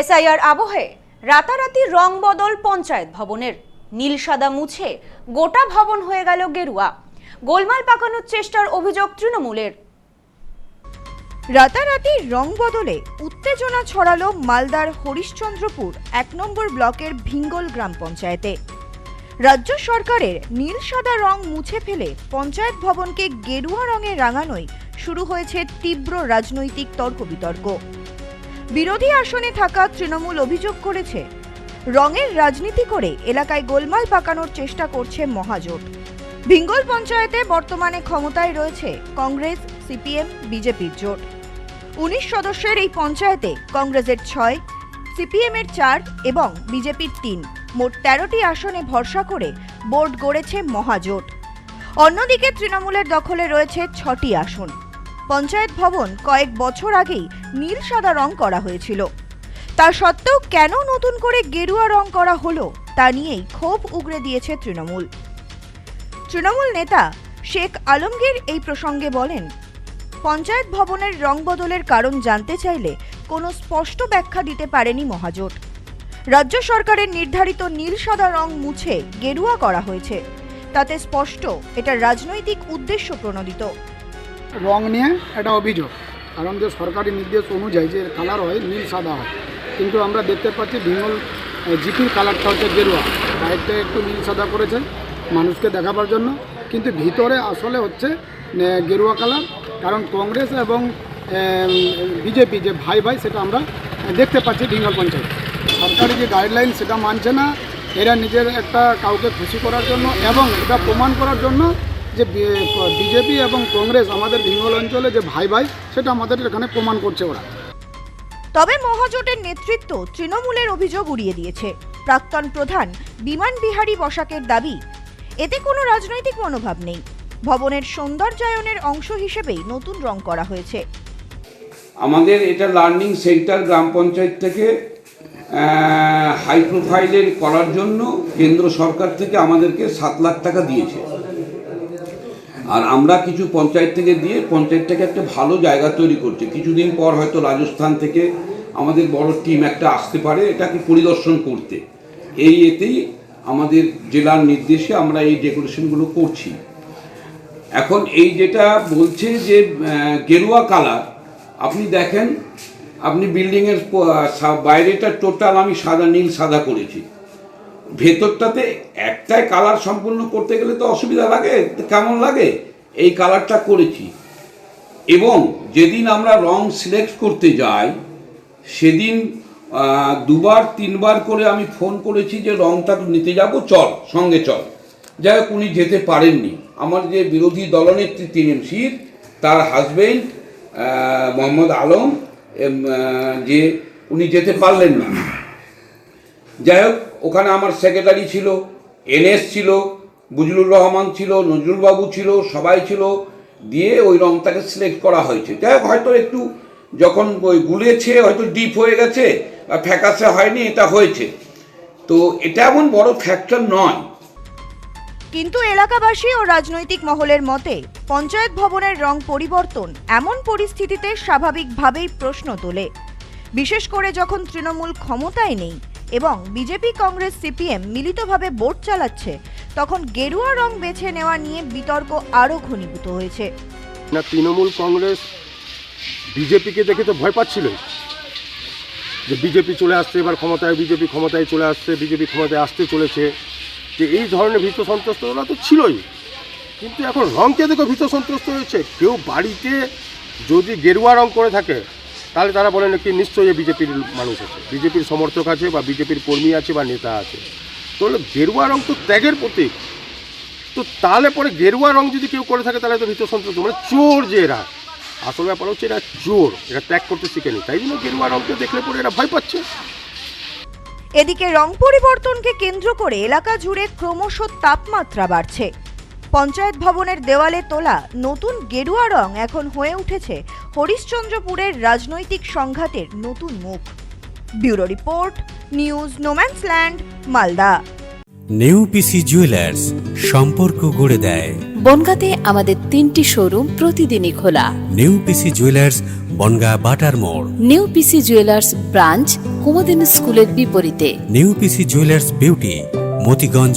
SIR আবহে রাতারাতি রং বদল পঞ্চায়েত ভবনের। নীল সাদা মুছে গোটা ভবন হয়ে গেল গেরুয়া। গোলমাল পাকানোর চেষ্টার অভিযোগ তৃণমূলের। রাতারাতি রং বদলে উত্তেজনা ছড়ালো মালদার হরিশ্চন্দ্রপুর এক নম্বর ব্লকের ভিঙ্গল গ্রাম পঞ্চায়েতে। রাজ্য সরকারের নীল সাদা রং মুছে ফেলে পঞ্চায়েত ভবনকে গেরুয়া রঙে রাঙানোয় শুরু হয়েছে তীব্র রাজনৈতিক তর্ক বিতর্ক বিরোধী আসনে থাকা তৃণমূল অভিযোগ করেছে, রঙের রাজনীতি করে এলাকায় গোলমাল পাকানোর চেষ্টা করছে মহাজোট। ভিঙ্গল পঞ্চায়েতে বর্তমানে ক্ষমতায় রয়েছে কংগ্রেস, সিপিএম, বিজেপির জোট। উনিশ সদস্যের এই পঞ্চায়েতে কংগ্রেসের ছয় সিপিএম এর চার এবং বিজেপির তিন। মোট তেরোটি আসনে ভরসা করে বোর্ড গড়েছে মহাজোট। অন্যদিকে তৃণমূলের দখলে রয়েছে ছটি আসন। পঞ্চায়েত ভবন কয়েক বছর আগেই নীল সাদা রং করা হয়েছিল। তা সত্ত্বেও কেন নতুন করে গেরুয়া রং করা হলো তা নিয়েই ক্ষোভ উগরে দিয়েছে তৃণমূল। তৃণমূল নেতা শেখ আলমগীর এই প্রসঙ্গে বলেন, পঞ্চায়েত ভবনের রং বদলের কারণ জানতে চাইলে কোনো স্পষ্ট ব্যাখ্যা দিতে পারেনি মহাজোট। রাজ্য সরকারের নির্ধারিত নীল সাদা রং মুছে গেরুয়া করা হয়েছে। তাতে স্পষ্ট এটা রাজনৈতিক উদ্দেশ্য প্রণোদিত। রং নিয়ে একটা অভিযোগ। কারণ যে সরকারি নির্দেশ অনুযায়ী যে কালার হয়, নীল, সাদা হয়। কিন্তু আমরা দেখতে পাচ্ছি ভিঙ্গল জিপির কালারটা হচ্ছে গেরুয়া। বাইরটা একটু নীল, সাদা করেছে মানুষকে দেখাবার জন্য। কিন্তু ভিতরে আসলে হচ্ছে গেরুয়া কালার। কারণ কংগ্রেস এবং বিজেপি যে ভাই ভাই, সেটা আমরা দেখতে পাচ্ছি ভিঙ্গল পঞ্চায়েত। সরকারি যে গাইডলাইন সেটা মানছে না। এরা নিজের একটা কাউকে খুশি করার জন্য এবং এটা প্রমাণ করার জন্য যে বিজেপি এবং কংগ্রেস আমাদের ভিঙ্গল অঞ্চলে যে ভাই ভাই সেটা আমাদের এখানে প্রমাণ করছে ওরা। তবে মহাজোটের নেতৃত্ব তৃণমূলের অভিযোগ উড়িয়ে দিয়েছে। প্রাক্তন প্রধান বিমান বিহারী বসাকের দাবি এতে কোনো রাজনৈতিক মনোভাব নেই। ভবনের সৌন্দর্যায়নের অংশ হিসেবেই নতুন রং করা হয়েছে। আমাদের এটা লার্নিং সেন্টার গ্রাম পঞ্চায়েত থেকে হাই প্রোফাইলের করার জন্য কেন্দ্র সরকার থেকে আমাদেরকে সাত লাখ টাকা দিয়েছে। আর আমরা কিছু পঞ্চায়েত থেকে দিয়ে পঞ্চায়েতটাকে একটা ভালো জায়গা তৈরি করছি। কিছুদিন পর হয়তো রাজস্থান থেকে আমাদের বড় টিম একটা আসতে পারে, এটাকে পরিদর্শন করতে। এই এতেই আমাদের জেলার নির্দেশে আমরা এই ডেকোরেশনগুলো করছি। এখন এই যেটা বলছে যে গেরুয়া কালার, আপনি দেখেন, আপনি বিল্ডিংয়ের বাইরেটা টোটাল আমি সাদা, নীল, সাদা করেছি। ভেতরটাতে একটাই কালার সম্পূর্ণ করতে গেলে তো অসুবিধা লাগে কেমন লাগে? এই কালারটা করেছি। এবং যেদিন আমরা রং সিলেক্ট করতে যাই, সেদিন দুবার, তিনবার করে আমি ফোন করেছি যে রংটা নিতে যাব, চল, সঙ্গে চল। যাই হোক, উনি যেতে পারেননি। আমার যে বিরোধী দলনেত্রী তিন শীর তার হাজবেন্ড মোহাম্মদ আলম যে উনি যেতে পারলেন না। যাই হোক ওখানে আমার সেক্রেটারি ছিল, এনএস ছিল, বুজলুর রহমান ছিল নজরুলবাবু ছিল, সবাই ছিল। দিয়ে ওই রংটাকে সিলেক্ট করা হয়েছে। যাই হয়তো একটু যখন ওই গুলেছে, হয়তো ডিপ হয়ে গেছে বা ফ্যাকাসে হয়নি, এটা হয়েছে। তো এটা এমন বড় ফ্যাক্টর নয়। কিন্তু এলাকাবাসী ও রাজনৈতিক মহলের মতে, পঞ্চায়েত ভবনের রং পরিবর্তন এমন পরিস্থিতিতে স্বাভাবিকভাবেই প্রশ্ন তোলে। বিশেষ করে যখন তৃণমূল ক্ষমতায় নেই এবং বিজেপি, কংগ্রেস, সিপিএম মিলিতভাবে ভোট চালাচ্ছে, তখন গেরুয়া রং বেছে নেওয়া নিয়ে বিতর্ক আরও ঘনীভূত হয়েছে। না, তৃণমূল কংগ্রেস বিজেপিকে দেখে তো ভয় পাচ্ছিলই যে বিজেপি চলে আসছে, এবার ক্ষমতায়, বিজেপি ক্ষমতায় চলে আসছে, বিজেপি ক্ষমতায় আসতে চলেছে। যে এই ধরনের ভীত সন্ত্রস্ত ওরা তো ছিলই। কিন্তু এখন রঙকে দেখে ভীত সন্ত্রস্ত হয়েছে। কেউ বাড়িতে যদি গেরুয়া রং করে থাকে তাহলে তারা বলেন কি, নিশ্চয়ই বিজেপির মানুষ আছে। বিজেপির সমর্থক আছে বা বিজেপির কর্মী আছে বা নেতা আছে। তাহলে গেরুয়া রং তো ত্যাগের প্রতীক। তো তাহলে পরে গেরুয়া রং যদি কেউ করে থাকে, তাহলে তো ভীত সন্ত্রস্ত মানে চোর যে এরা। আসল ব্যাপার হচ্ছে এরা চোর। এরা ত্যাগ করতে শিখেনি। তাই জন্য গেরুয়া রংকে দেখলে পরে এরা ভয় পাচ্ছে। এদিকে রং পরিবর্তনকে কেন্দ্র করে এলাকা জুড়ে ক্রমশ তাপমাত্রা বাড়ছে। পঞ্চায়েত ভবনের দেওয়ালে তোলা নতুন গেরুয়া রং এখন হয়ে উঠেছে হরিশ্চন্দ্রপুরের রাজনৈতিক সংঘাতের নতুন মুখ। Bureau report news no man's land Malda. New PC Jewellers সম্পর্ক গড়ে দেয়। বনগাঁতে আমাদের তিনটি শোরুম প্রতিদিনই খোলা। নিউ পিসি জুয়েলার্স বনগা বাটার মোড়। নিউ পিসি জুয়েলার্স ব্রাঞ্চ কুমদিন স্কুলের বিপরীতে। New PC jewellers beauty Motiganj